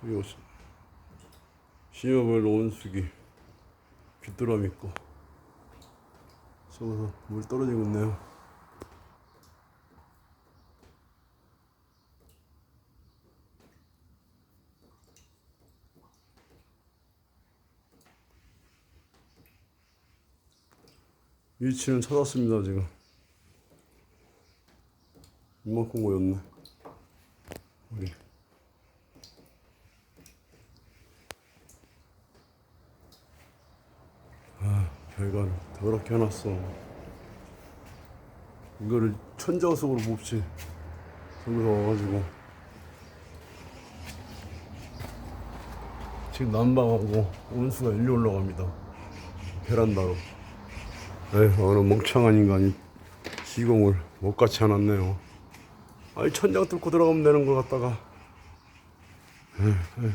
수요 심여벌 온수기 귀뚜라미 있고. 속에서 물 떨어지고 있네요. 위치는 찾았습니다 지금. 이만큼 모였네. 우리 아 별걸 더럽게 해놨어. 이거를 천장석으로 몹시 저기서 와가지고 지금 난방하고 온수가 일로 올라갑니다. 베란다로. 에휴 어느 멍청한 인간이 시공을 못 같이 해놨네요. 아니 천장 뚫고 들어가면 되는 걸 갖다가. 에휴, 에휴.